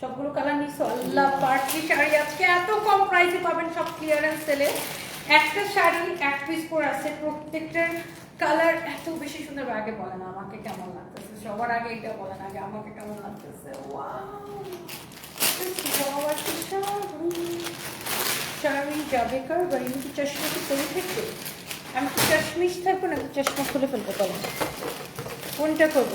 সবগুলো কালার নিছো আল্লাহ পার্টি শাড়ি আজকে এত কম প্রাইসে পাবেন সব ক্লিয়ারেন্স সেলে একটা শাড়ি এক পিস করে আছে, প্রত্যেকটার কালার এত বেশি সুন্দর। আগে বলে না আমাকে কেমন লাগতেছে? সবার আগে এটা বলে না আগে আমাকে কেমন লাগতেছে? শাড়ি যাবে কার বাড়ি? কি চশমা কি খুলে থাকবে আমি কি চশমিশ থাকব না চশমা খুলে ফেলতে পারব? কোনটা করব?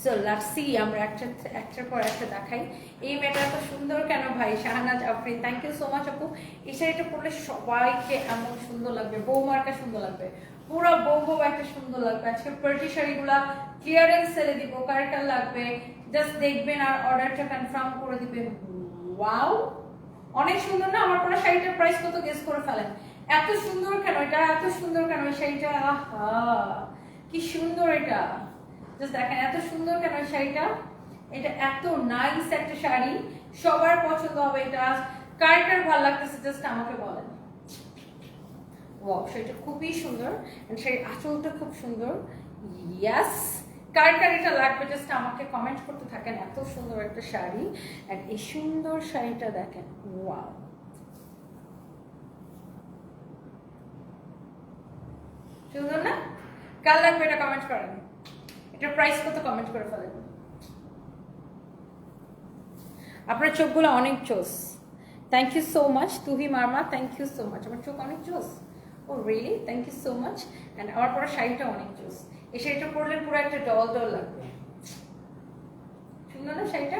সো লাটসি আমরা একটা, একটার পর একটা দেখাই। এই মেয়েটা এত সুন্দর কেন ভাই? Shahnaz, Afrin thank you so much আপু। এই শাড়িটা পরলে সবাইকে এমন সুন্দর লাগবে, বৌমার্কা সুন্দর লাগবে। পুরো বউ বউ একটা সুন্দর লাগবে। আজকে পার্টি শাড়িগুলা ক্লিয়ারেন্স সেলে দিব, কার লাগবে? জাস্ট দেখবেন আর অর্ডারটা কনফার্ম করে দিবেন। ওয়াও অনেক সুন্দর না? আমার পরে শাড়িটার প্রাইস কত গেস করে ফেলেন? এত সুন্দর কেন? এটা এত সুন্দর কেন? শাড়িটা, আহা! কি সুন্দর এটা! জাস্ট দেখেন, এত সুন্দর কেন শাড়িটা? এটা এত নাইস একটা শাড়ি। সবার পছন্দ হবে এটা। কার কার ভালো লাগতেছে জাস্ট আমাকে বলেন। ওয়াও সেটা খুবই সুন্দর সেই আঁচলটা খুব সুন্দর। ইয়াস কার কার এটা লাগবে জাস্ট আমাকে কমেন্ট করতে থাকেন। এত সুন্দর একটা শাড়ি and এই সুন্দর শাড়িটা দেখেন। ওয়াও সুন্দর না? কার লাগবে এটা কমেন্ট করেন। এটা প্রাইস কত কমেন্ট করে ফেলেন? আপনার চোখগুলো অনেক চোস। Thank you so much Tuhi Marma thank you so much আমার চোখ অনেক চোস। ও really thank you so much and আমার পরে শাড়িটা অনেক চোস। এই শাড়িটা পরলে পুরো একটা ডল ডল লাগবে। সুন্দর না শাড়িটা?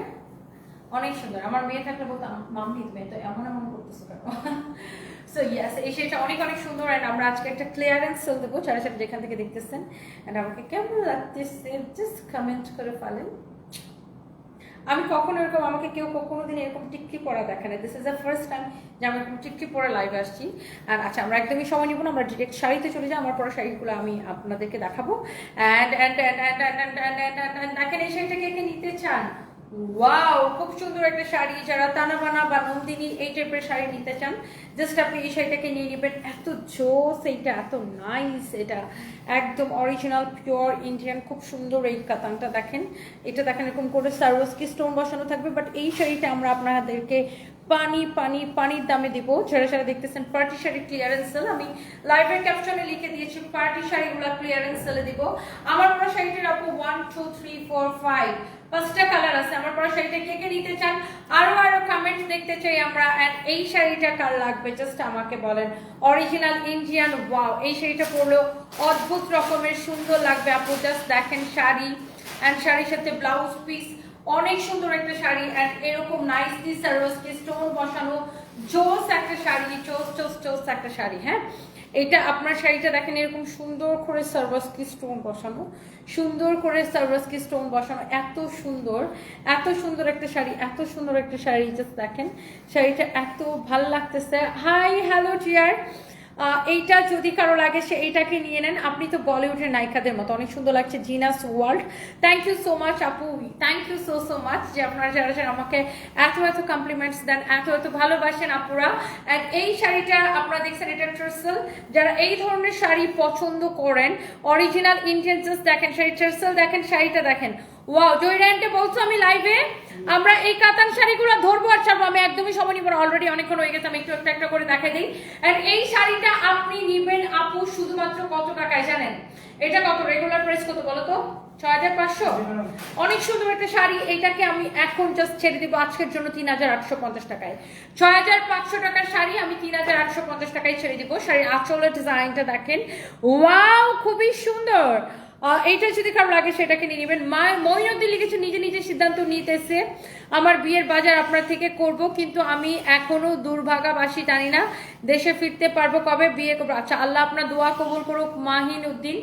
অনেক সুন্দর। আমার মেয়ে থাকলে বলতো মাম্মি মেয়ে তো এমন এমন করতেছো কেন? সো ইয়াস এই অনেক অনেক সুন্দর অ্যান্ড আমরা আজকে একটা ক্লিয়ারেন্স সেল দেবো সেটা যেখান থেকে দেখতেছেন অ্যান্ড আমাকে কেমন লাগতেছে জাস্ট কমেন্ট করে ফেলেন আমি কখনো এরকম আমাকে কেউ কখনো দিন এরকম টিকটি পরা দেখে না this is the first time যে আমি এরকম টিকটি পরে লাইভে আসছি আর আচ্ছা আমরা একদমই সময় নিব না আমরা ডিরেক্ট শাড়িতে চলে যাই আমার পরা শাড়িগুলো আমি আপনাদেরকে দেখাবো অ্যান্ড অ্যান্ড অ্যান্ড দেখেন এই শাড়িটা কে কে নিতে চান ওয়াও খুব সুন্দর একটা শাড়ি, যারা তানাবানা বা নন্দিনী এই টাইপের শাড়ি নিতে চান জাস্ট আপনি এই শাড়িটাকে নিয়ে নেবেন। এত জোস এইটা, এত নাইস এটা। একদম অরিজিনাল পিওর ইন্ডিয়ান খুব সুন্দর এই কাতানটা দেখেন। এটা দেখেন এরকম করে সার্ভাসকি স্টোন বসানো থাকবে বাট এই শাড়িটা আমরা আপনাদেরকে পানি পানি, পানির দামে দিব। যারা যারা দেখতেছেন পার্টি শাড়ি ক্লিয়ারেন্স সেল আমি লাইভের ক্যাপশনে লিখে দিয়েছি, পার্টি শাড়িগুলো ক্লিয়ারেন্স সেলে দিব। আমার পরা শাড়িটির আপু one two three four five পাঁচটা কালার আছে। আমার পরা শাড়িটা কে কে নিতে চান, আরও আরও কমেন্ট দেখতে চাই আমরা। এই শাড়িটা কার লাগবে? জাস্ট আমাকে বলেন। অরিজিনাল ইন্ডিয়ান ওয়াও এই শাড়িটা পরলেও অদ্ভুত রকমের সুন্দর লাগবে আপু। জাস্ট দেখেন শাড়ি। অ্যান্ড শাড়ির সাথে ব্লাউজ পিস অনেক সুন্দর একটা শাড়ি অ্যান্ড এরকম নাইসলি সার্ভাসকে স্টোন বসানো জোস একটা শাড়ি চোস চোস চোস একটা শাড়ি হ্যাঁ? এটা আপনার শাড়িটা দেখেন এরকম সুন্দর করে সার্ভাসকি স্টোন বসানো সুন্দর করে সার্ভাসকি স্টোন বসানো এত সুন্দর এত সুন্দর একটা শাড়ি এত সুন্দর একটা শাড়ি জাস্ট দেখেন শাড়িটা এত ভালো লাগতেছে। হাই হ্যালো আহ, এইটা যদি কারও লাগে, সে এইটাকে নিয়ে নেন। আপনি তো বলিউডের নায়িকাদের মতো। অনেক সুন্দর লাগছে genius world. Thank you so much আপু। Thank you so so much যে আপনারা যারা যারা আমাকে এত এত কমপ্লিমেন্টস দেন, এত এত ভালোবাসেন আপুরা। And এই শাড়িটা আপনারা দেখছেন, এটা ট্রেসেল যারা এই ধরনের শাড়ি পছন্দ করেন অরিজিনাল ইন্ডিয়ান জাস্ট দেখেন, শাড়ি ট্রেসেল দেখেন, শাড়িটা দেখেন ওয়াও জয়রান্টে বলছো আমি লাইভে আমরা এই কাতান শাড়িগুলো ধরবো আর ছাড়বো। আমি একদমই সময় নিব অলরেডি অনেকক্ষণ হয়ে গেছে, আমি একটু একটা একটা করে দেখাই দিই। আর এই শাড়িটা আপনি নিবেন আপু শুধুমাত্র কত টাকায় জানেন? এটা কত? রেগুলার প্রাইস কত বলো তো? ছয় হাজার পাঁচশো? অনেক সুন্দর একটা শাড়ি, এইটাকে আমি এখন জাস্ট ছেড়ে দিব। আজকের জন্য তিন হাজার আটশো পঞ্চাশ টাকায়। ছয় হাজার পাঁচশো টাকার শাড়ি আমি তিন হাজার আটশো পঞ্চাশ টাকায় ছেড়ে দিব। শাড়ির আঁচলের ডিজাইনটা দেখেন। ওয়াও খুবই সুন্দর! এইটা যদি কারও লাগে সেটাকে নিয়ে নেবেন। মা মইনুদ্দিন লিখেছে নিজে নিজে সিদ্ধান্ত নিতেছে। আমার বিয়ের বাজার আপনার থেকে করব, কিন্তু আমি এখনও দুর্ভাগাবাসী জানি না দেশে ফিরতে পারব কবে বিয়ে করব। আচ্ছা আল্লাহ আপনার দোয়া কবুল করুক, মাহিন উদ্দিন।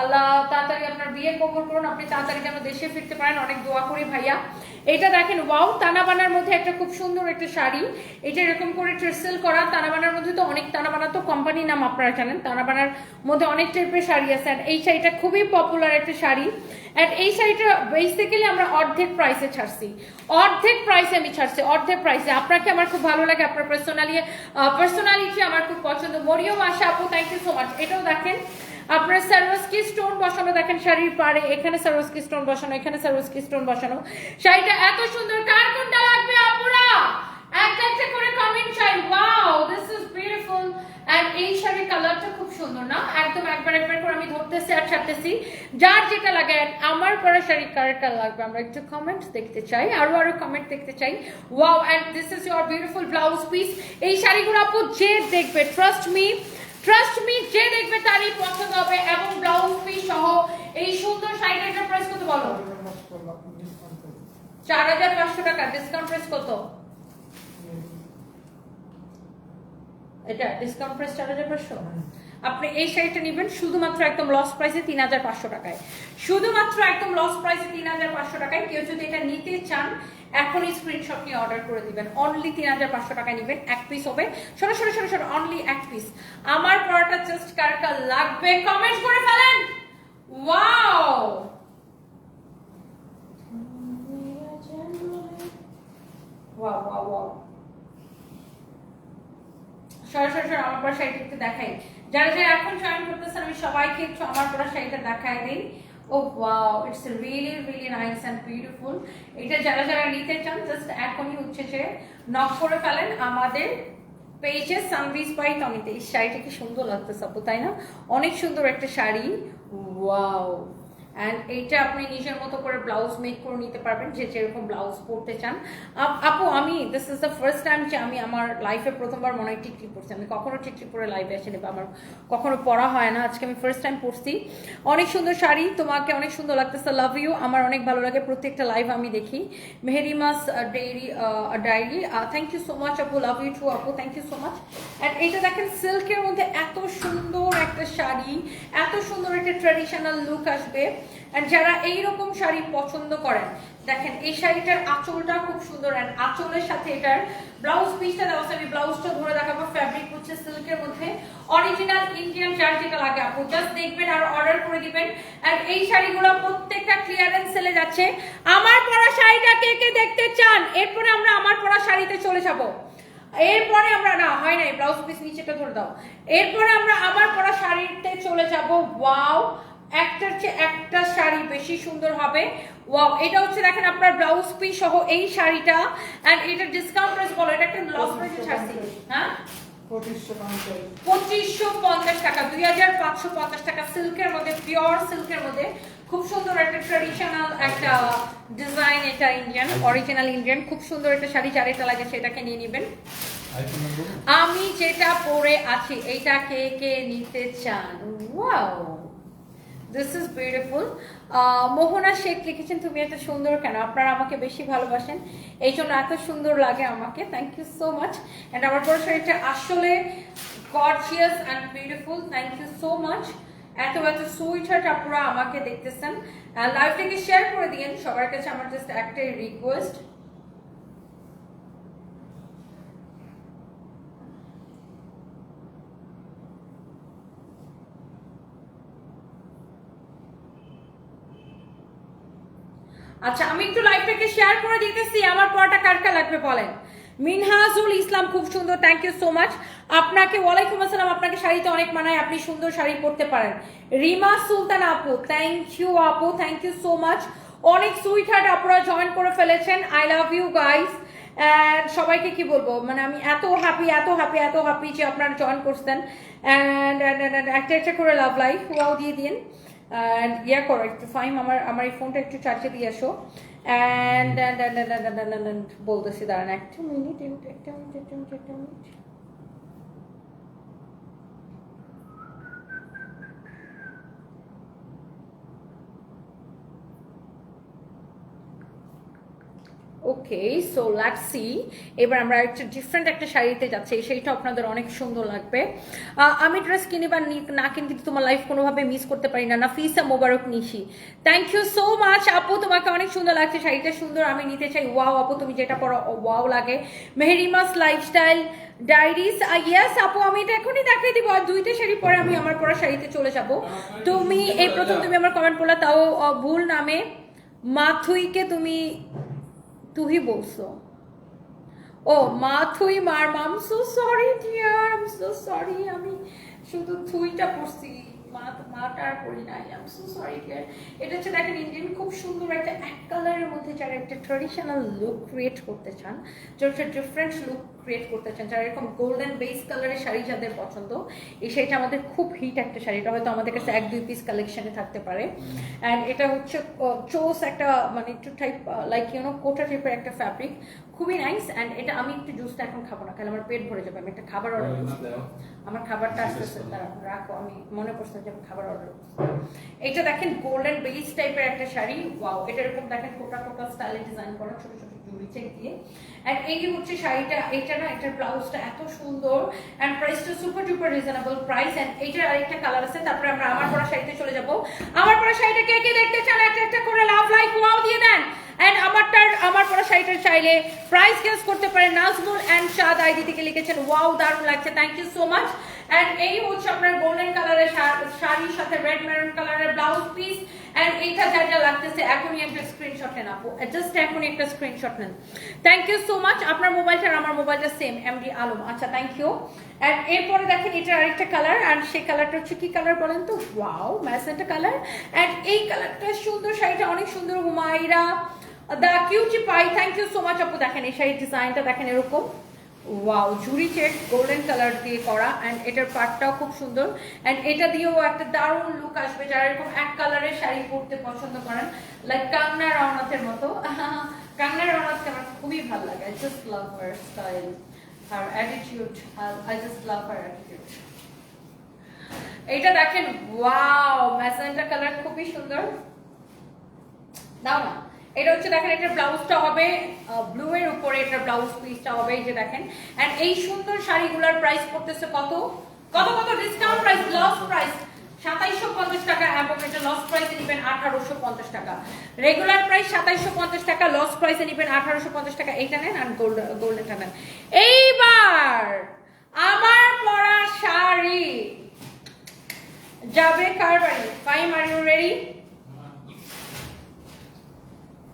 আল্লাহ তাড়াতাড়ি আপনার বিয়ে কবুল করুন, আপনি তাড়াতাড়ি যেন দেশে ফিরতে পারেন, অনেক দোয়া করি ভাইয়া। এটা দেখেন, ওয়াও, তানাবানার মধ্যে একটা খুব সুন্দর একটা শাড়ি। এটা এরকম করে ট্রেসেল করা, তানাবানার মধ্যে তো অনেক তানাবানা তো কোম্পানির নাম আপনারা জানেন, তানাবানার মধ্যে অনেক টাইপের শাড়ি আছে। আর এই শাড়িটা খুবই পপুলার একটা শাড়ি। অ্যান্ড এই শাড়িটা বেসিক্যালি আমরা অর্ধেক প্রাইসে ছাড়ছি। অর্ধেক প্রাইসে আমি ছাড়ছি, অর্ধেক প্রাইসে আপনাকে আমার খুব ভালো লাগে, আপনার পার্সোনালি পার্সোনালিটি আমার খুব পছন্দ। মরিয়ম, আশা আপু থ্যাংক ইউ সো মাচ এটাও দেখেন, আপনার সার্ভাসকি স্টোন বসানো, দেখেন শাড়ির পাড়ে, এখানে সার্ভাসকি স্টোন বসানো, এখানে সার্ভাসকি স্টোন বসানো। শাড়িটা এত সুন্দর, কার কোনটা লাগবে আপুরা? একটা একটা করে কমেন্ট চাই। Wow this is beautiful and এই শাড়ির কালারটা খুব সুন্দর, না? একদম একবার একবার করে আমি ধরতেছি আর ছাড়তেছি। যার যেটা লাগে আমার পরা শাড়ি কার কার লাগবে, আমরা একটু কমেন্ট দেখতে চাই, আরও আরও কমেন্ট দেখতে চাই। Wow and this is your beautiful blouse piece এই শাড়িগুলো আপু যে দেখবে ট্রাস্ট মি ট্রাস্ট মি যে দেখবে তারই পছন্দ হবে, এবং ব্লাউজ পিস সহ এই সুন্দর শাড়িটার প্রাইস কত বলো? চার হাজার পাঁচশো টাকা ডিসকাউন্ট প্রাইস কত? এটা ডিসকাউন্ট প্রাইস চার হাজার পাঁচশো? আপনি এই শাড়িটা নেবেন শুধুমাত্র একদম লস প্রাইসে তিন হাজার পাঁচশো টাকায়। শুধুমাত্র একদম লস প্রাইসে তিন হাজার পাঁচশো টাকায় কেউ যদি এটা নিতে চান এখনই স্ক্রিনশট নিয়ে অর্ডার করে দিবেন। অনলি তিন হাজার পাঁচশো টাকায় নেবেন এক পিস হবে। সরো সরো সরো সরো অনলি এক পিস আমার পরোটা জাস্ট কার কার লাগবে কমেন্ট করে ফেলেন। ওয়াও ওয়াও ওয়াও সরাসরি আমার পরা শাড়িটা একটু দেখাই। যারা যারা এখন জয়েন করতেছেন, আমি সবাইকে একটু আমার পরা শাড়িটা দেখাই দিই। ও wow it's really really nice and beautiful এটা যারা যারা নিতে চান জাস্ট এখনই হচ্ছে যে নক করে ফেলেন আমাদের পেজে সানভিস বাই টমিতে এই শাড়িটা কি সুন্দর লাগতেছে আপু, তাই না? অনেক সুন্দর একটা শাড়ি। ওয়াও অ্যান্ড এইটা আপনি নিজের মতো করে ব্লাউজ মেক করে নিতে পারবেন, যে যেরকম ব্লাউজ পরতে চান। আপ- আমি this is the first time যে আমি আমার লাইফে প্রথমবার মনে হয় টিকটি পড়ছি আমি কখনো টিকটি পরে লাইভে আসিনি বা আমার কখনো পড়া হয় না। আজকে আমি ফার্স্ট টাইম পড়ছি অনেক সুন্দর শাড়ি, তোমাকে অনেক সুন্দর লাগতেছে। লাভ ইউ আমার অনেক ভালো লাগে। প্রত্যেকটা লাইভ আমি দেখি। Meherimas diary diary thank you so much আপু। লাভ ইউ টু আপু। Thank you so much and এইটা দেখেন সিল্কের মধ্যে এত সুন্দর একটা শাড়ি, এত সুন্দর একটা ট্র্যাডিশনাল লুক আসবে। যারা এইরকম শাড়ি পছন্দ করেন, দেখেন এই শাড়িটার আঁচলটা খুব সুন্দর আঁচলের সাথে এটার ব্লাউজ পিসটা দেওয়া আছে। আমি ব্লাউজটা ধরে দেখাবো ফ্যাব্রিক হচ্ছে সিল্কের মধ্যে। অরিজিনাল ইন্ডিয়ান শাড়ি যেটা লাগে আপু জাস্ট দেখবেন আর অর্ডার করে দিবেন। অ্যান্ড এই শাড়িগুলো প্রত্যেকটা ক্লিয়ারেন্স সেলে যাচ্ছে। আমার পরা শাড়িটা কে কে দেখতে চান? এরপরে আমরা আমার পরা শাড়িতে চলে যাব। এরপরে আমরা, না, হয় নাই ব্লাউজ পিস নিচেটা ধরে দাও। এরপরে আমরা আমার পরা শাড়িতে চলে যাব। ওয়াও একটার চেয়ে একটা শাড়ি বেশি সুন্দর হবে। ওয়াও এটা হচ্ছে দেখেন আপনার ব্লাউজ পিস সহ এই শাড়িটা। এন্ড এটা ডিসকাউন্ট প্রাইস বলো এটা একটা লস প্রাইসে ছাড়ছি হ্যাঁ? পঁচিশশো পঞ্চাশ। টাকা দুই হাজার পাঁচশো পঞ্চাশ টাকা সিল্কের মধ্যে পিওর সিল্কের মধ্যে। খুব সুন্দর একটা ট্রেডিশনাল একটা ডিজাইন এটা ইন্ডিয়ান অরিজিনাল ইন্ডিয়ান খুব সুন্দর একটা শাড়ি লাগে সেটাকে নিয়ে নেবেন। আমি যেটা পরে আছি এইটা কে কে নিতে চান? Wow this is beautiful Mohona Sheikh লিখেছেন, তুমি এত সুন্দর কেন? আপনারা আমাকে বেশি ভালোবাসেন। এই জন্য এত সুন্দর লাগে আমাকে। Thank you so much and আমার পরে শাড়িটা আসলে gorgeous and beautiful thank you so much এত এত সুইট হার্ট আপনারা আমাকে দেখতেছেন। লাইভটাকে শেয়ার করে দিয়েন। সবার কাছে আমার জাস্ট একটাই রিকোয়েস্ট আচ্ছা আমি একটু লাইভটাকে শেয়ার করে দিতেছি, আমার পড়াটা কার কার লাগবে বলেন? মিনহাজুল ইসলাম, খুব সুন্দর থ্যাংক ইউ সো মাচ আপনাকে, ওয়ালাইকুম আসসালাম, আপনাকে শাড়িতে অনেক মানায়, আপনি সুন্দর শাড়ি পরতে পারেন। রিমা সুলতান আপু থ্যাংক ইউ আপু থ্যাংক ইউ সো মাচ অনেক সুইট হার্ট আপনারা জয়েন করে ফেলেছেন আই লাভ ইউ গাইস সবাইকে কি বলব মানে আমি এত হ্যাপি এত হ্যাপি এত হ্যাপি যে আপনারা জয়েন করছেন। অ্যান্ড একটা একটা করে লাভ লাইফ ওয়াও দিয়ে দিন। অ্যান্ড ইয়া করো একটু ফাইম আমার আমার এই ফোনটা একটু চার্জে দিয়ে আসো অ্যান্ড বলতেছি দাঁড়ান একটা মিনিট একটা মিনিট একটা মিনিট একটা minute okay so let see এবার আমরা একটা ডিফারেন্ট একটা শাড়িতে যাচ্ছি। শাড়িটা আপনাদের অনেক সুন্দর লাগবে। আমি ড্রেস কিনি বা নি- না কিনি কিন্তু তোমার লাইফ কোনোভাবে মিস করতে পারি না। Nafisa Mobarak Nishi. Thank you so much আপু, তোমাকে অনেক সুন্দর লাগছে। শাড়িটা সুন্দর, আমি নিতে চাই। ওয়াও আপু, তুমি যেটা পরো ওয়াও লাগে। মেহেরিমাস লাইফস্টাইল ডায়েরিজ ইয়েস আপু, আমি এটা এখনই দেখিয়ে দিব। আর দুইটা শাড়ি পরে আমি আমার পরা শাড়িতে চলে যাব। তুমি, এই প্রথম তুমি আমার কমেন্ট করলা তাও ভুল নামে। মাথুইকে তুমি তুই বলছো ও, মা থুই মার মাম so sorry dear I so sorry আমি শুধু থুইটা পড়ছি। মা মাটা আর পড়ি নাই। আই সো সরি ডিয়ার এটা হচ্ছে দেখেন ইন্ডিয়ান খুব সুন্দর একটা এক কালারের মধ্যে যারা একটা ট্রেডিশনাল লুক ক্রিয়েট করতে চান যারা একটা ডিফারেন্ট লুক ক্রিয়েট করতে চান যারা এরকম গোল্ডেন বেস কালারের শাড়ি যাদের পছন্দ এই শাড়িটা আমাদের খুব হিট একটা শাড়ি। এটা হয়তো আমাদের কাছে এক দুই পিস কালেকশনে থাকতে পারে। অ্যান্ড এটা হচ্ছে চোস একটা মানে একটু টাইপ লাইক ইউনো কোটা টাইপের একটা ফ্যাব্রিক খুবই নাইস অ্যান্ড এটা আমি একটু জুসটা এখন খাব না খালি আমার পেট ভরে যাবে আমি একটা খাবার অর্ডার আমার খাবারটা আসতেছে তারা রাখো আমি মনে করছি যে আমি খাবার অর্ডার করছি। এটা দেখেন গোল্ডেন বেস টাইপের একটা শাড়ি ওয়াও এটা এরকম দেখেন কোটা কোটা স্টাইলে ডিজাইন করা ছোট ছোট শাড়িটা না এত সুন্দর। অ্যান্ড প্রাইসটা super duper reasonable price and এইটার আরেকটা কালার তারপরে আমরা পরা শাড়িতে আমার পরা শাড়িটা কে কে দেখতে চান? একটা করে লাভ লাইক ওয়াও দিয়ে দেন। অ্যান্ড আমারটার, আমার পরা শাড়িটার চাইলে প্রাইস করতে পারেন নাজমুল অ্যান্ড শাদ আইডি থেকে লিখেছেন ওয়াও দারুণ লাগছে thank you so much and এই হচ্ছে আপনার গোল্ডেন কালারের শাড়ির সাথে রেড মেরুন কালারের ব্লাউজ পিস অ্যান্ড এইটা যা যা লাগতেছে এখনই একটা স্ক্রিনশট নেন আপু। জাস্ট এখনই একটা স্ক্রিনশট নেন। থ্যাংক ইউ সো মাচ আপনার মোবাইলটা আর আমার মোবাইলটা সেম এমডি আলম। আচ্ছা থ্যাংক ইউ অ্যান্ড এরপরে দেখেন এটা আরেকটা কালার অ্যান্ড সেই কালারটা হচ্ছে কি কালার বলেন তো? ওয়াও ম্যাসেন্টা কালার অ্যান্ড এই কালারটা সুন্দর শাড়িটা, অনেক সুন্দর। Humaira the cutie pie thank you so much আপু। দেখেন এই শাড়ির ডিজাইনটা দেখেন এরকম। ওয়াও জুরি চেক গোল্ডেন কালার দিয়ে করা অ্যান্ড এটার পার্টটাও খুব সুন্দর। অ্যান্ড এটা দিয়েও একটা দারুণ লুক আসবে যারা এরকম এক কালারের শাড়ি পরতে পছন্দ করেন লাইক কাংনা রওনাথের মতো। কাংনা রওনাথকে আমার খুবই ভালো লাগে। I just love her style her attitude I just love her attitude এইটা দেখেন ওয়াও ম্যাজেন্টা কালার খুবই সুন্দর। দাও না। এটা হচ্ছে দেখেন, এটার ব্লাউজটা হবে ব্লু এর উপরে এটার ব্লাউজ পিসটা হবে, এই যে দেখেন। এন্ড এই সুন্দর শাড়িগুলোর প্রাইস পড়তেছে কত? কত কত? ডিসকাউন্ট প্রাইস লস প্রাইস সাতাইশশো পঞ্চাশ টাকা এবং এটা লস প্রাইসে নিবেন আঠারোশো পঞ্চাশ টাকা। রেগুলার প্রাইস সাতাইশশো পঞ্চাশ টাকা লস প্রাইসে নিবেন আঠারোশো পঞ্চাশ টাকা। এইটা নেন আর গোল্ড গোল্ডেনটা নেন। এইবার আমার পরা শাড়ি। যাবে কার বাড়ি? আর ইউ রেডি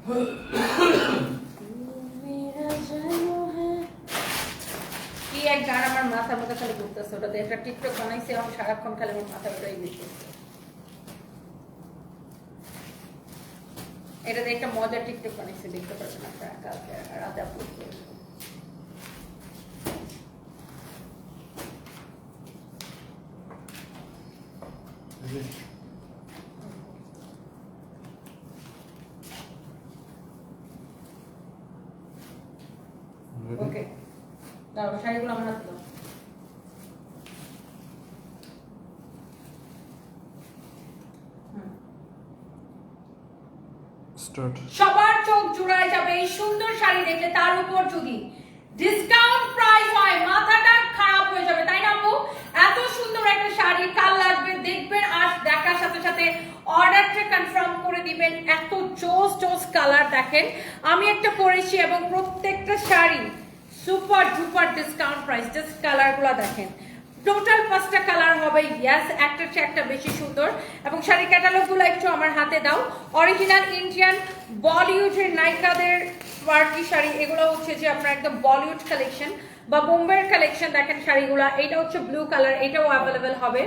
কি এক গান আমার মাথার মধ্যে খালি ঘুরতেছে, ওটাতে একটা টিকটক বানাইছে আমি সারাক্ষণ খালি আমার মাথা ওটাই ঘুরতেছে এটাতে একটা মজার টিকটক বানাইছে, দেখতে পাচ্ছেন আপনারা কালকে, রাতে আপলোড করে দেবো। ওকে দাঁড়াও শাড়িগুলো আমার হাতে দাও হুম। স্টার্ট সবার চোখ জুড়ায় যাবে এই সুন্দর শাড়ি দেখলে তার উপর যদি ডিসকাউন্ট প্রাইস হয়, মাথাটা খারাপ হয়ে যাবে, তাই না আপু? এত সুন্দর একটা শাড়ি, কাল লাগবে, দেখবেন আর দেখার সাথে সাথে অর্ডারটা কনফার্ম করে দিবেন। এত চোস চোস কালার দেখেন। আমি একটা পরেছি এবং প্রত্যেকটা sari super duper discount price just কালারগুলো দেখেন। টোটাল পাঁচটা কালার হবে ইয়াস একটা চেয়ে একটা বেশি সুন্দর। এবং শাড়ি ক্যাটালগুলো একটু আমার হাতে দাও। অরিজিনাল ইন্ডিয়ান বলিউডের নায়িকাদের পার্টি শাড়ি, এগুলো হচ্ছে যে আপনার একদম বলিউড কালেকশন বা বোম্বের কালেকশন দেখেন শাড়িগুলো এটা হচ্ছে ব্লু কালার এটাও অ্যাভেলেবেল হবে।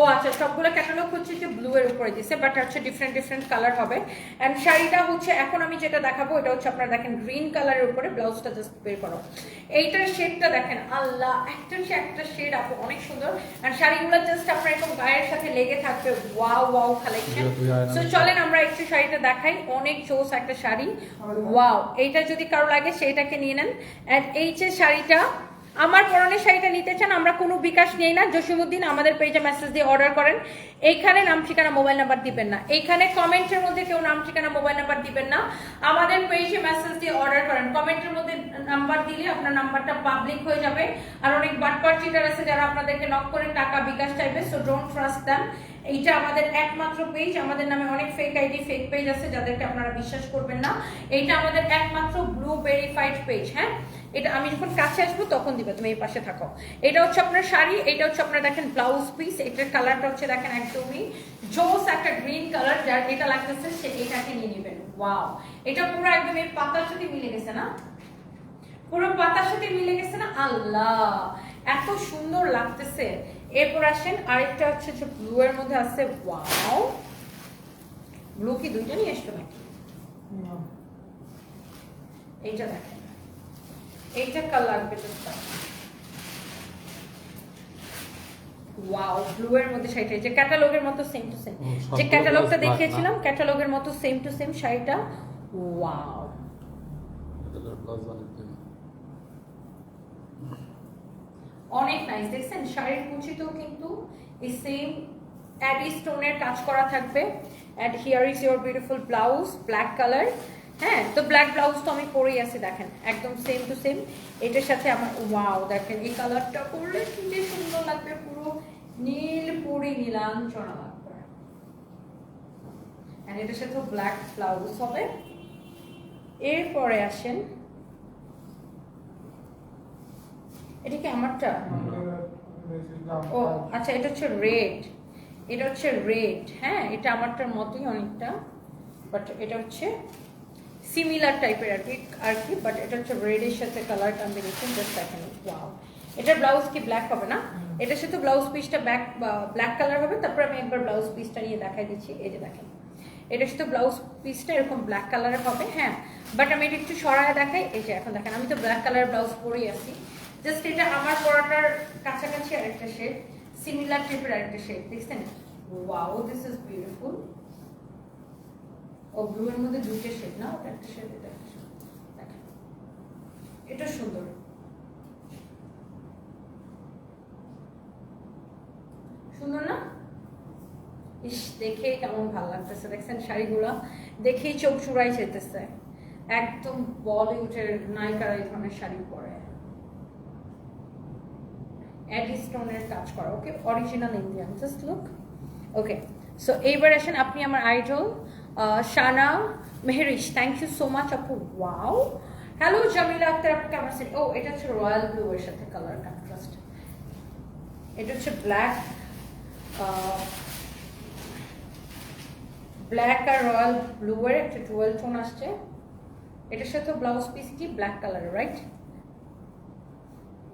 ও আচ্ছা সবগুলো ক্যাটালগ হচ্ছে যে ব্লু এর উপরে দিছে বাট হচ্ছে ডিফারেন্ট ডিফারেন্ট কালার হবে। এন্ড শাড়িটা হচ্ছে এখন আমি যেটা দেখাবো এটা হচ্ছে আপনারা দেখেন গ্রিন কালারের উপরে ব্লাউজটা জাস্ট বের করো। এইটার শেডটা দেখেন আল্লাহ একটা সে একটা শেড আপু অনেক সুন্দর। আর শাড়িগুলো জাস্ট আপনার এরকম গায়ের সাথে লেগে থাকবে ওয়াও ওয়াও কালেকশন সো চলেন আমরা একটু শাড়িটা দেখাই অনেক জোস একটা শাড়ি। ওয়াও এইটা যদি কারও লাগে সেইটাকে নিয়ে নেন। এন্ড এই যে শাড়িটা আমার পরনের শাড়িটা নিতে চান, আমরা কোনো বিকাশ নেই না। জসিমুদ্দিন আমাদের পেজে মেসেজ দিয়ে অর্ডার করেন। এইখানে নাম ঠিকানা মোবাইল নাম্বার দিবেন না। এইখানে কমেন্টের মধ্যে কেউ নাম ঠিকানা মোবাইল নাম্বার দিবেন না। আমাদের পেজে মেসেজ দিয়ে অর্ডার করেন। কমেন্টের মধ্যে নাম্বার দিলে আপনার নাম্বারটা পাবলিক হয়ে যাবে। আর অনেক বাটপার চিটার আছে যারা আপনাদেরকে নক করে টাকা বিকাশ চাইবে সো ডোন্ট ট্রাস্ট দ্যাম এইটা আমাদের একমাত্র পেজ আমাদের নামে অনেক ফেক আইডি ফেক পেজ আছে যাদেরকে আপনারা বিশ্বাস করবেন না। এইটা আমাদের একমাত্র ব্লু ভেরিফাইড পেজ হ্যাঁ? এটা আমি যখন কাছে আসব তখন দিবে, তুমি এই পাশে থাকো। এটা হচ্ছে আপনার শাড়ি, এটা হচ্ছে আপনার দেখেন ব্লাউজ পিস এটার কালারটা হচ্ছে দেখেন একদমই জোস একটা গ্রিন কালার যার এটা লাগতেছে সে এটাকে নিয়ে নেবেন। ওয়াও এটা পুরো একদম এই পাতার সাথে মিলে গেছে না? পুরো পাতার সাথে মিলে গেছে না? আল্লাহ! এত সুন্দর লাগতেছে। এরপর আসেন আরেকটা হচ্ছে যে ব্লু এর মধ্যে আছে ওয়াও ব্লু কি দুইটা নিয়ে আসতো নাকি? এইটা দেখেন। এইটা কার লাগবে তো ওয়াও ব্লু এর মধ্যে শাড়িটা যে ক্যাটালগের মতো সেম টু সেম যে ক্যাটালগটা দেখিয়েছিলাম ক্যাটালগের মতো সেম টু সেম শাড়িটা ওয়াও এটার ব্লাউজ অনেক নাইস দেখছেন, শাড়ির কুচিতেও কিন্তু এই সেম অ্যাডি স্টোনের কাজ করা থাকবে। And here is your beautiful blouse black colour হ্যাঁ তো ব্ল্যাক ব্লাউজ তো আমি পরেই আছি, দেখেন, একদম সেম টু সেম এটার সাথে আমার ওয়াও দেখেন, এই কালারটা পরলে কি যে সুন্দর লাগবে, পুরো নীল, পুরি, নীলাঞ্চনা লাগবে। এটার সাথে ব্ল্যাক ব্লাউজ হবে। এরপরে আসেন এটা কি আমারটা? ও আচ্ছা এটা হচ্ছে রেড এটা হচ্ছে রেড হ্যাঁ? এটা আমারটার মতোই অনেকটা বাট এটা হচ্ছে সিমিলার টাইপের আর কি আর কি বাট এটা হচ্ছে রেডের সাথে কালার কম্বিনেশন জাস্ট দেখেন। ওয়াও এটার ব্লাউজ কি ব্ল্যাক হবে না? এটার সাথে ব্লাউজ পিসটা ব্যাক ব্ল্যাক কালার হবে, তারপর আমি একবার ব্লাউজ পিসটা নিয়ে দেখাই দিচ্ছি, এই যে দেখেন। এটার সাথে ব্লাউজ পিসটা এরকম ব্ল্যাক কালারের হবে হ্যাঁ? বাট আমি এটা একটু সরায় দেখাই, এই যে এখন দেখেন, আমি তো ব্ল্যাক কালার ব্লাউজ পরেই আছি। জাস্ট এটা আমার পরাটার কাছাকাছি আরেকটা শেড সিমিলার টাইপের আরেকটা শেড দেখছেন? Wow this is beautiful oh blue এর মধ্যে দুইটা শেড না? ওটা একটা শেড এটা এটা সুন্দর। সুন্দর না? ইস দেখে কেমন ভালো লাগতেছে। দেখছেন শাড়িগুলো? দেখেই চোখ চুড়াই যেতেছে। একদম বলিউডের নায়িকারা এই ধরনের শাড়ি পরে। অ্যাডি স্টোনের কাজ করা okay original Indian just look okay so এইবার আসেন আপনি আমার idol Shana Mehrish thank you so much আপু ওয়াও হ্যালো জামিলা আক্তার আপনি কেমন আছেন? ও এটা হচ্ছে রয়্যাল ব্লু এর সাথে কালার কন্ট্রাস্ট এটা হচ্ছে ব্ল্যাক ব্ল্যাক আর রয়্যাল ব্লু এর একটা টুয়েলভ টোন আসছে। এটার সাথে ব্লাউজ পিস কি? ব্ল্যাক কালার রাইট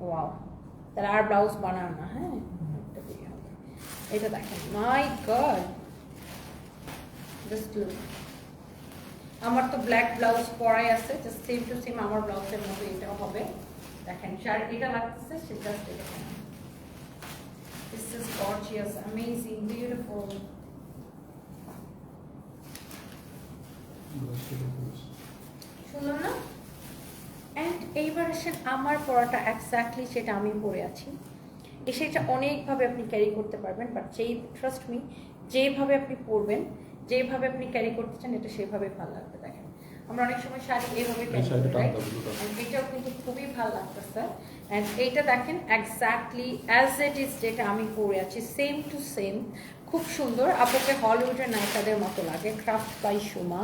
ওয়াও তাহলে আর ব্লাউজ বানান না হ্যাঁ। এটা দেখেন মাই গড জাস্ট লুক আমার তো ব্ল্যাক ব্লাউজ পরাই আছে জাস্ট সেম টু সেম আমার ব্লাউজের মতো এটাও হবে। দেখেন যার এটা লাগতেছে সে জাস্ট এটা This is gorgeous, amazing, beautiful. সুন্দর না? অ্যান্ড এইবার আসেন আমার পড়াটা এক্স্যাক্টলি সেটা আমি পড়ে আছি। এ সেটা অনেকভাবে আপনি ক্যারি করতে পারবেন বাট যেই ট্রাস্ট মি যেভাবে আপনি পড়বেন যেভাবে আপনি ক্যারি করতে চান এটা সেভাবে ভালো লাগবে দেখেন। আমরা অনেক সময় শাড়ি এইভাবে এটাও কিন্তু খুবই ভালো লাগতেছে। অ্যান্ড এইটা দেখেন এক্স্যাক্টলি অ্যাজ ইট ইজ যেটা আমি পরে আছি সেম টু সেম খুব সুন্দর। আপনাকে হলিউডের নায়িকাদের মতো লাগে ক্রাফট বাই সুমা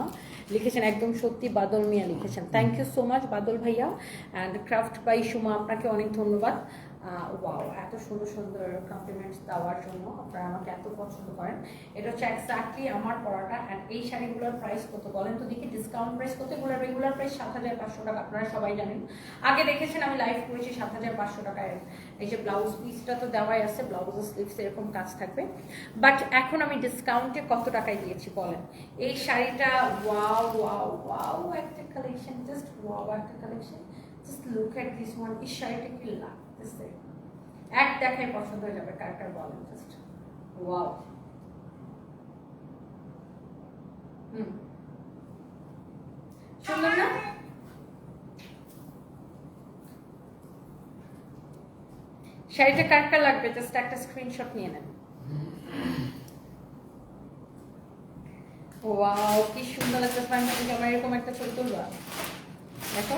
লিখেছেন একদম সত্যি বাদল মিয়া লিখেছেন। Thank you so much Badal ভাইয়া। অ্যান্ড ক্রাফট বাই সুমা আপনাকে অনেক ধন্যবাদ। ওয়াও এত সুন্দর সুন্দর কমপ্লিমেন্টস দেওয়ার জন্য আপনারা আমাকে এত পছন্দ করেন। এটা হচ্ছে এক্স্যাক্টলি আমার পড়াটা অ্যান্ড এই শাড়িগুলোর প্রাইস কত বলেন তো দেখি ডিসকাউন্ট প্রাইস কত? এগুলোর রেগুলার প্রাইস সাত হাজার পাঁচশো টাকা, আপনারা সবাই জানেন। আগে দেখেছেন আমি লাইভ করেছি সাত হাজার পাঁচশো টাকায়। এই যে ব্লাউজ পিসটা তো দেওয়াই আছে ব্লাউজ স্লিভস এরকম কাজ থাকবে। বাট এখন আমি ডিসকাউন্টে কত টাকায় দিয়েছি বলেন? এই শাড়িটা ওয়াও ওয়াও ওয়াও একটা কালেকশন জাস্ট ওয়াও একটা collection just look at this one এই শাড়িটা কি এক দেখায় পছন্দ হয়ে যাবে কার কার বলেন জাস্ট ওয়াও সুন্দর না? শাড়িটা কার লাগবে? জাস্ট একটা স্ক্রিনশট নিয়ে নেন। ওয়াও কি সুন্দর লাগছে ফাইনালি আমার এরকম একটা ছবি তুলবা? দেখো।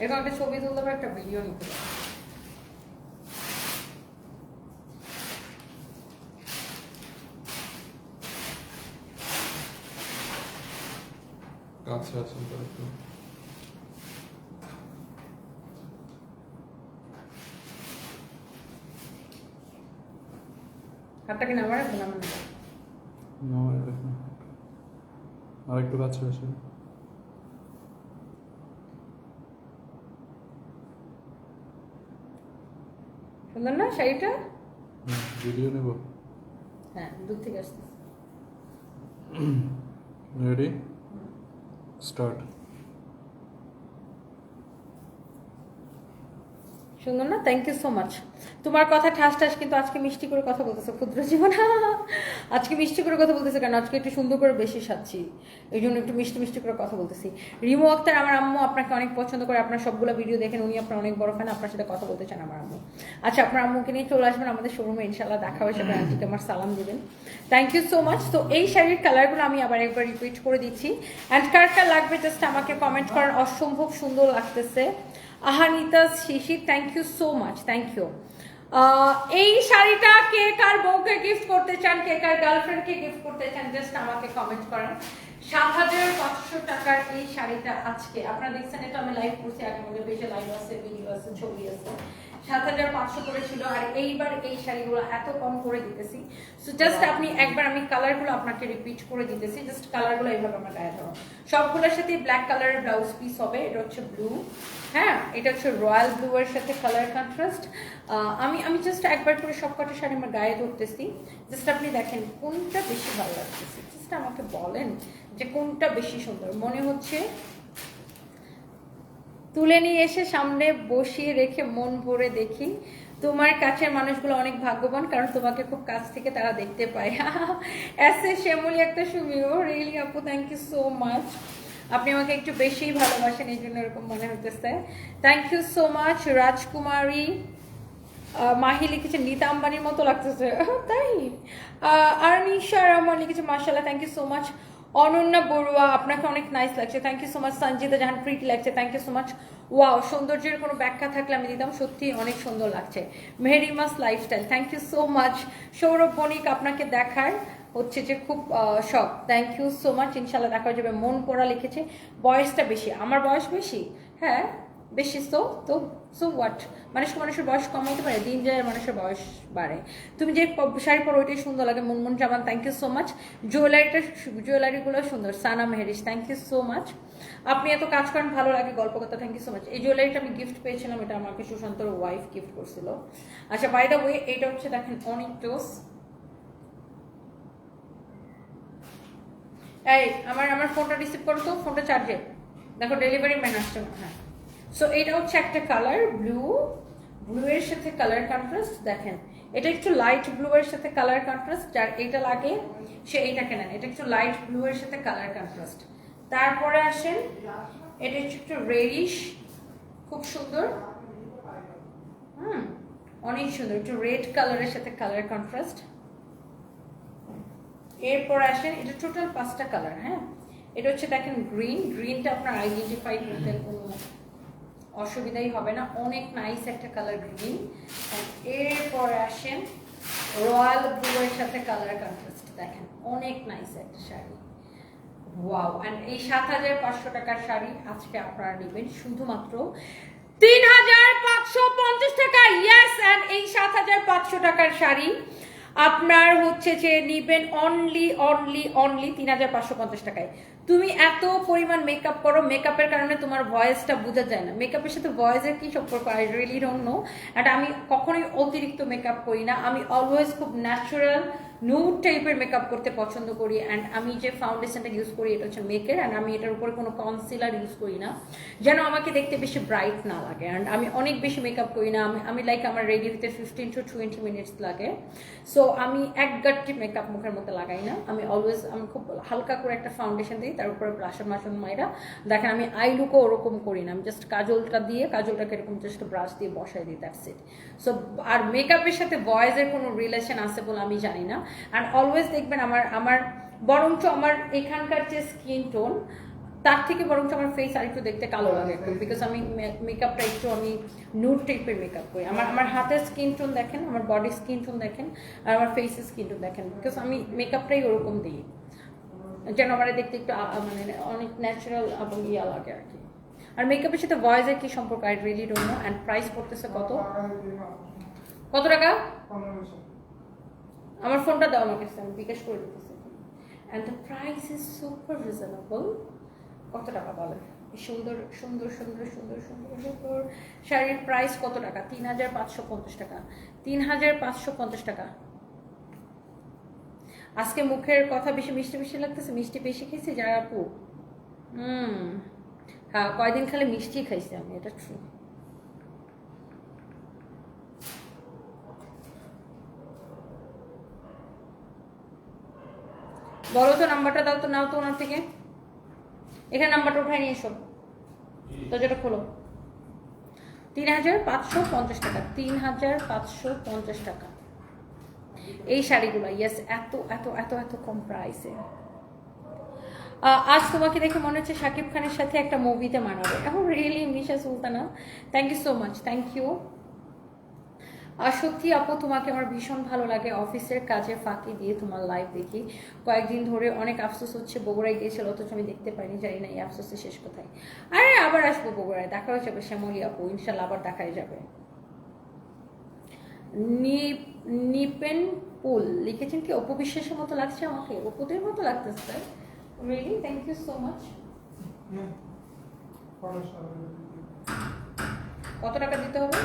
এরকম একটা ছবি তুলতে একটা ভিডিও নিতে পারো কাছে আসেন তো একটু হাতটা কি নামার রাখব না, এই আর একটু কাছে আসেন সুন্দর না শাড়িটা ভিডিও নেব হ্যাঁ দূর থেকে আসতে রেডি start. সুন্দর না? থ্যাংক ইউ সো মাচ তোমার কথা ঠাস ঠাস, কিন্তু আজকে মিষ্টি করে কথা বলতেছো ক্ষুদ্র জীবন। আজকে মিষ্টি করে কথা বলতেছে কেন? আজকে একটু সুন্দর করে বেশি সাচ্ছি এই জন্য একটু মিষ্টি মিষ্টি করে কথা বলতেছি। রিমো আক্তার, আমার আম্মু আপনাকে অনেক পছন্দ করে। আপনার সবগুলো ভিডিও দেখেন, উনি আপনার অনেক বড় ফ্যান আপনার সাথে কথা বলতে চান আমার আম্মু। আচ্ছা আপনার আম্মুকে নিয়ে চলে আসবেন আমাদের শোরুমে ইনশাল্লাহ দেখা হয়েছে আন্টিকে আমার সালাম দেবেন। থ্যাংক ইউ সো মাচ তো এই শাড়ির কালারগুলো আমি আবার একবার রিপিট করে দিচ্ছি। অ্যান্ড কার কার লাগবে? জাস্ট আমাকে কমেন্ট করার। অসম্ভব সুন্দর লাগতেছে। Ahanita Shishir thank you so much thank you এই শাড়িটা কে কার বউকে গিফট করতে চান, কে কার গার্লফ্রেন্ডকে গিফট করতে চান জাস্ট আমাকে কমেন্ট করেন। সাত হাজার পাঁচশো টাকার এই শাড়িটা আজকে, আপনারা দেখছেন এটা আমি লাইভ করছি, আগে পেজে লাইভ আছে ভিডিও আছে, ছবি আছে। সাত হাজার পাঁচশো ছিল, আর এইবার এই শাড়িগুলো এত কম করে দিতেছি। জাস্ট আপনি একবার আমি কালারগুলো আপনাকে রিপিট করে দিতেছি জাস্ট কালারগুলো এইভাবে গায়ে ধরো সবগুলোর ব্ল্যাক কালারের ব্লাউজ পিস হবে, এটা হচ্ছে ব্লু হ্যাঁ এটা হচ্ছে রয়্যাল ব্লু এর সাথে কালার কন্ট্রাস্ট আমি আমি জাস্ট একবার করে সব কটা শাড়ি আমার গায়ে ধরতেছি। জাস্ট আপনি দেখেন কোনটা বেশি ভালো লাগতেছে। জাস্ট আমাকে বলেন যে কোনটা বেশি সুন্দর। মনে হচ্ছে তুলে নিয়ে এসে সামনে বসিয়ে রেখে মন ভরে দেখি, তোমার কাছের মানুষগুলো অনেক ভাগ্যবান, কারণ তোমাকে খুব কাছ থেকে তারা দেখতে পায়। শ্যামলি একটা সুমিও রিয়েলি আপু থ্যাংক ইউ সো মাচ আপনি আমাকে একটু বেশিই ভালোবাসেন, এই জন্য এরকম মনে হতেছে থ্যাংক ইউ সো মাচ রাজকুমারী। মাহি লিখেছে নীতা আম্বানির মতো লাগতেছে। তাই? আর নিশা রহমান লিখেছে মার্শাল্লাহ thank you so much Ananya Barua, আপনাকে অনেক নাইস লাগছে। Thank you so much Sanjita Jahan Priti লাগছে। Thank you so much wow সৌন্দর্যের কোনো ব্যাখ্যা থাকলে আমি দিতাম। সত্যি অনেক সুন্দর লাগছে। Meherimas lifestyle thank you so much Sourav Banik আপনাকে দেখার হচ্ছে যে খুব শখ। থ্যাংক ইউ সো মাচ ইনশাল্লাহ দেখা যাবে। মন পড়া লিখেছে। বয়সটা বেশি। আমার বয়স বেশি? হ্যাঁ? বেশি সো তো সো হোয়াট মানুষকে মানুষের বয়স কম হতে পারে, দিন যায় মানুষের বয়স বাড়ে। তুমি যে শাড়ি পরো, ওইটাই সুন্দর লাগে। Monmon Zaman thank you so much জুয়েলারিটা জুয়েলারিগুলো সুন্দর। Sana Meheris thank you so much আপনি এত কাজ করেন, ভালো লাগে গল্প কথা থ্যাংক ইউ সো মাচ এই জুয়েলারিটা আমি গিফট পেয়েছিলাম, এটা আমাকে সুশান্তর ওয়াইফ গিফট করছিল। আচ্ছা বাই দ্য ওয়ে এটা হচ্ছে দেখেন, অনেক টোস এই, আমার আমার ফোনটা রিসিভ করো তো ফোনটা চার্জে দেখো ডেলিভারি ম্যান আসছে। হ্যাঁ। সো এটা হচ্ছে একটা কালার ব্লু ব্লু এর সাথে কালার কন্ট্রাস্ট দেখেন। এটা একটু লাইট ব্লু এর সাথে কালার কন্ট্রাস্ট যার এটা লাগে, সে এইটাকে নেন এটা একটু লাইট ব্লু এর সাথে কালার কন্ট্রাস্ট তারপরে আসেন, এটা হচ্ছে একটু রেডিশ খুব সুন্দর। হুম, অনেক সুন্দর। একটু রেড কালারের সাথে কালার কন্ট্রাস্ট এরপর আসেন, এটা টোটাল পাঁচটা কালার হ্যাঁ? এটা হচ্ছে দেখেন গ্রিন গ্রিনটা আপনার আইডেন্টিফাই করতে অসুবিধাই হবে না। অনেক নাইস একটা কালার গ্রিন এরপর আসেন রয়্যাল ব্লু এর সাথে কালার কন্ট্রাস্ট দেখেন। অনেক নাইস একটা শাড়ি। ওয়াও অ্যান্ড এই সাত হাজার পাঁচশো টাকার শাড়ি আজকে আপনারা নেবেন শুধুমাত্র তিন হাজার পাঁচশো পঞ্চাশ টাকা। ইয়াস অ্যান্ড এই সাত হাজার পাঁচশো টাকার শাড়ি আপনার হচ্ছে যে নিবেন অনলি অনলি অনলি তিন হাজার পাঁচশো পঞ্চাশ টাকায়। তুমি এত পরিমাণ মেকআপ করো মেকআপের কারণে তোমার ভয়েসটা বোঝা যায় না। মেকআপের সাথে ভয়েসের কি সম্পর্ক? I really don't know but আমি কখনোই অতিরিক্ত মেকআপ করি না। আমি অলওয়েজ খুব ন্যাচারাল নুড টাইপের মেকআপ করতে পছন্দ করি অ্যান্ড আমি যে ফাউন্ডেশনটা ইউজ করি, এটা হচ্ছে মেকের অ্যান্ড আমি এটার উপরে কোনো কনসিলার ইউজ করি না। যেন আমাকে দেখতে বেশি ব্রাইট না লাগে অ্যান্ড আমি অনেক বেশি মেকআপ করি না। আমি আমি লাইক আমার রেডি হতে ফিফটিন টু টোয়েন্টি মিনিটস লাগে। সো আমি এক গাট্টি মেকআপ মুখের মধ্যে লাগাই না। আমি অলওয়েজ আমি খুব হালকা করে একটা ফাউন্ডেশন দিই, তার উপরে ব্রাশন মাসন মাইরা। দেখেন, আমি আই লুকও ওরকম করি না। আমি জাস্ট কাজলটা দিয়ে, কাজলটাকে এরকম জাস্ট ব্রাশ দিয়ে বসাই দিই দ্যাটস ইট সো আর মেকআপের সাথে ভয়েসের কোনো রিলেশন আছে বলে আমি জানি না। অ্যান্ড অলওয়েজ দেখবেন আমার আমার, বরঞ্চ আমার এখানকার যে স্কিন টোন তার থেকে বরঞ্চ আমার ফেস আর একটু দেখতে কালো লাগে একটু বিকজ আমি মেকআপটা একটু আমি নুড টাইপের মেকআপ করি। আমার আমার হাতের স্কিন টোন দেখেন, আমার বডি স্কিন টোন দেখেন, আর আমার ফেসের স্কিন টোন দেখেন বিকজ আমি মেকআপটাই ওরকম দিই। যেন আমার দেখতে একটু মানে অনেক ন্যাচারাল এবং ইয়া লাগে আর কি। আর মেকআপের সাথে ভয়েসের কি সম্পর্ক? I really don't know and price পড়তেছে কত? কত টাকা? আমার ফোনটা দাও আমাকে আমি বিকাশ করে দিতেছি। And the price is super reasonable কত টাকা বলেন সুন্দর সুন্দর সুন্দর সুন্দর সুন্দর সুন্দর শাড়ির প্রাইস কত টাকা? তিন হাজার পাঁচশো পঞ্চাশ টাকা। তিন হাজার পাঁচশো পঞ্চাশ টাকা। আজকে মুখের কথা বেশি মিষ্টি মিষ্টি লাগতেছে, মিষ্টি বেশি খেয়েছি, যারা আপু। হুম। হ্যাঁ কয়দিন খালি মিষ্টি খাইছি আমি, এটা ট্রু বলো তো নাম্বারটা দাও তো, নাও তো ওনার থেকে। এখানে নাম্বারটা উঠাই নিয়ে এসো। যেটা খোলো। তিন হাজার পাঁচশো পঞ্চাশ টাকা, তিন হাজার পাঁচশো পঞ্চাশ টাকা। এই শাড়িগুলো ইয়েস এত এত এত এত কম প্রাইসে আজ তোমাকে দেখে মনে হচ্ছে শাকিব খানের সাথে একটা মুভিতে মানাবে। এখন really Misha Sultana thank you so much thank you আর সত্যি আপু তোমাকে আমার ভীষণ ভালো লাগে। অফিসের কাজে ফাঁকি দিয়ে তোমার লাইভ দেখি। কয়েকদিন ধরে অনেক আফসোস হচ্ছে বগুড়ায় গিয়েছিল অথচ আমি দেখতে পাইনি জানি না এই আফসোসের শেষ কোথায়। আরে আবার আসব বগুড়ায় দেখা হয়ে যাবে শ্যামলী আপু ইনশাল্লাহ আবার দেখাই যাবে। নিপেন পুল লিখেছেন কি? অপু বিশ্বাসের মতো লাগছে আমাকে অপুদের মতো লাগতেছে really thank you so much কত টাকা দিতে হবে?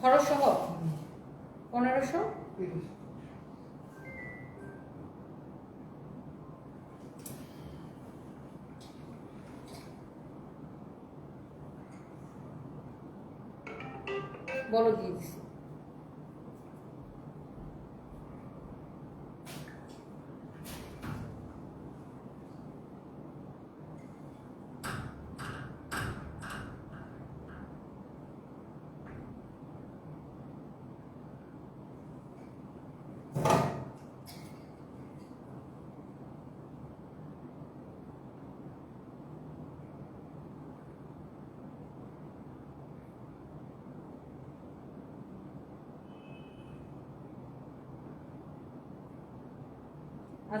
খরচ পনেরোশো? বলো দিয়ে দিছি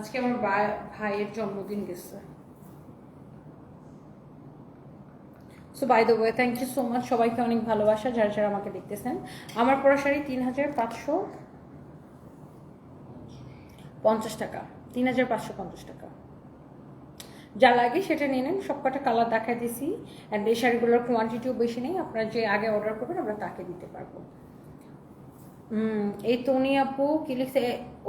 আজকে আমার ভাইয়ের জন্মদিন গেছে। So by the way thank you so much সবাইকে অনেক ভালোবাসা যারা যারা আমাকে দেখতেছেন। আমার পড়া শাড়ি তিন হাজার পাঁচশো পঞ্চাশ টাকা। তিন হাজার পাঁচশো পঞ্চাশ টাকা। যা লাগে সেটা নিয়ে নেন সব কটা কালার দেখাই দিছি। অ্যান্ড এই শাড়িগুলোর কোয়ান্টিটিও বেশি নেই, আপনারা যে আগে অর্ডার করবেন, আমরা তাকে দিতে পারব। হুম, এই তনি আপু, কি লিখছে?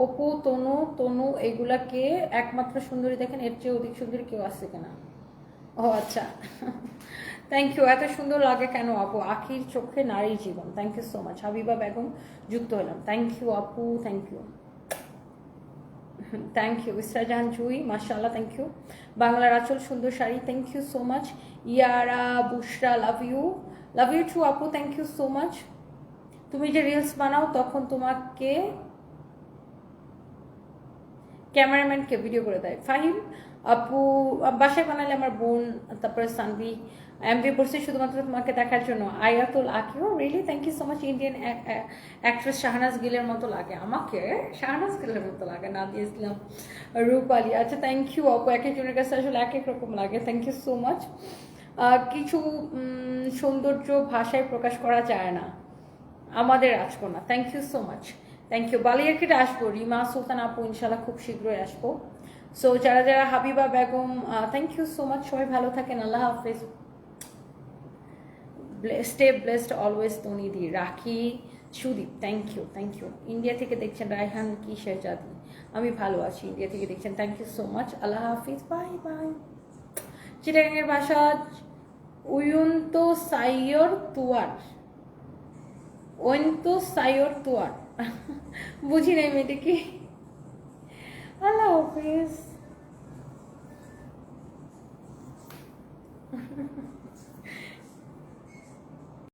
অপু, তনু তনু এগুলাকে একমাত্র সুন্দরী দেখেন, এর চেয়ে অধিক সুন্দরী কেউ আসছে কিনা? ও আচ্ছা। থ্যাংক ইউ এত সুন্দর লাগে কেন আপু? আখির চোখে নারী জীবন। Thank you so much Habiba Begum, যুক্ত হলাম। থ্যাংক ইউ আপু thank you thank you Israjahan Jui মাশাল্লাহ থ্যাংক ইউ বাংলার আচল সুন্দর sari thank you so much Yara, Bushra love you love you too আপু থ্যাংক ইউ সো মাচ তুমি যে রিলস বানাও, তখন তোমাকে ক্যামেরাম্যানকে ভিডিও করে দেয়। ফাহিম, আপু বাসায় বানালে আমার বোন, তারপরে সানভি এমবি পড়ছে শুধুমাত্র তোমাকে দেখার জন্য। Ayatul Akio really thank you so much Indian actress Shehnaaz গিলের মতো লাগে। আমাকে শাহনাজ গিলের মতো লাগে, না দিয়েছিলাম রূপালি আচ্ছা থ্যাংক ইউ আপু এক একজনের কাছে আসলে এক এক রকম লাগে। থ্যাংক ইউ সো মাচ কিছু সৌন্দর্য ভাষায় প্রকাশ করা যায় না। আমাদের রাজকন্যা thank you so much thank you বালিয়ারকেটে আসব, রিমা সুলতান আপু ইনশাল্লাহ খুব শীঘ্রই আসব। সো যারা যারা Habiba, Begum thank you so much সবাই ভালো থাকেন, আল্লাহ হাফেজ। Stay blessed always তনিদি Rakhi, Sudip thank you thank you India থেকে দেখছেন রায়হান, কি শেহজাদি আমি ভালো আছি ইন্ডিয়া থেকে দেখছেন থ্যাংক ইউ সো মাচ আল্লাহ হাফিজ বাই বাই চিটাগাঙের ভাষা উয়ন্ত সাইয়র তুয়ার। ঐন্ত সাইয়র তুয়ার। বুঝি নাই মেয়েটিকে। আল্লাহ হাফিজ।